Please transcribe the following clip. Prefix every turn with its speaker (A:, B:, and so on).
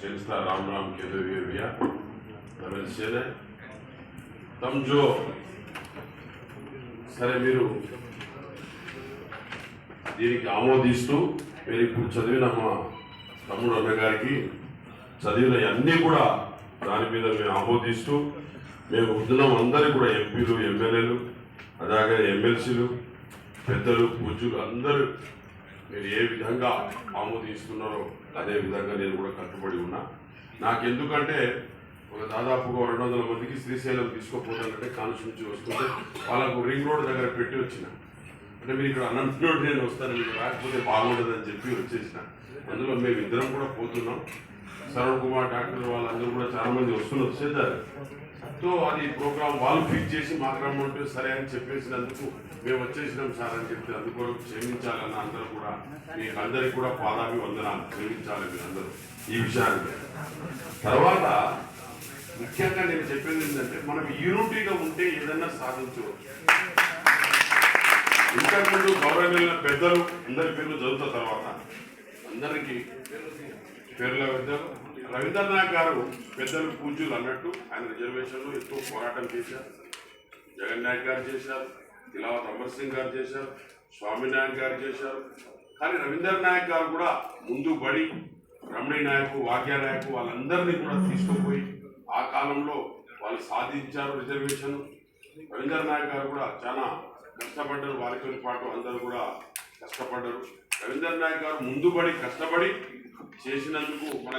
A: संस्था राम राम कहते हुए भैया రమేష్ చేనే తమ్ జో సరే మీరు దీనికి ఆమోదిస్తూ మీరు ఇప్పుడు చదివిన మా తమ్ముడు అన్నగారికి చదివిన అన్నీ కూడా దాని మీద మేము ఆమోదిస్తూ మేము వృద్ధులం అందరూ కూడా ఎంపీలు ఎమ్మెల్యేలు అలాగే ఎమ్మెల్సీలు పెద్దలు పూజలు అందరూ మీరు ఏ విధంగా ఆమోదిస్తున్నారో అదే విధంగా నేను కూడా కట్టుబడి ఉన్నా. నాకెందుకంటే ఒక దాదాపుగా రెండు వందల మందికి శ్రీశైలం తీసుకోపోతానంటే కాన్స్టి నుంచి వస్తుంటే వాళ్ళకు రింగ్ రోడ్ దగ్గర పెట్టి వచ్చిన. అంటే మీరు ఇక్కడ అనంతరోడ్ నేను వస్తాను మీకు రాకపోతే బాగుండదని చెప్పి వచ్చేసిన. అందులో మేము ఇద్దరం కూడా పోతున్నాం. సరవణ్ కుమార్ డాక్టర్ వాళ్ళందరూ కూడా చాలా మంది వస్తున్నారు చేద్దారు సో అది ప్రోగ్రామ్ వాళ్ళు ఫిక్స్ చేసి మాకు రమ్మంటే సరే అని చెప్పేసినందుకు మేము వచ్చేసినాం సార్ అని చెప్తే అందుకొరకు క్షమించాలన్న అందరూ కూడా మీకు అందరికి కూడా పాదాభి వందనాలు క్షమించాలి మీరందరూ ఈ విషయాన్ని తర్వాత ముఖ్యంగా నేను చెప్పేది ఏంటంటే మనం యూనిటీగా ఉంటే ఏదన్నా సాధించవచ్చు. ఇంతకుముందు గౌరవ పెద్దలు అందరి పేర్లు చదువుతా తర్వాత అందరికీ పేర్ల పెద్దలు. రవీంద్రనాథ్ గారు పెద్దలు పూజ్యులు అన్నట్టు ఆయన రిజర్వేషన్లో ఎంతో పోరాటం చేశారు. జగన్ నాయక్ గారు చేశారు. తిలావత్ అమర్ సింగ్ గారు చేశారు. స్వామినాయక్ గారు చేశారు. కానీ రవీందర్ నాయక్ గారు కూడా ముందు పడి రమణి నాయకు వాక్య నాయకు వాళ్ళందరినీ కూడా తీసుకుపోయి ఆ కాలంలో వాళ్ళు సాధించారు రిజర్వేషన్ రవీందర్ నాయక్ గారు కూడా చాలా కష్టపడ్డారు. వారితో పాటు అందరూ కూడా కష్టపడ్డారు. రవీంద్ర నాయక్ గారు ముందు పడి కష్టపడి చేసినందుకు మన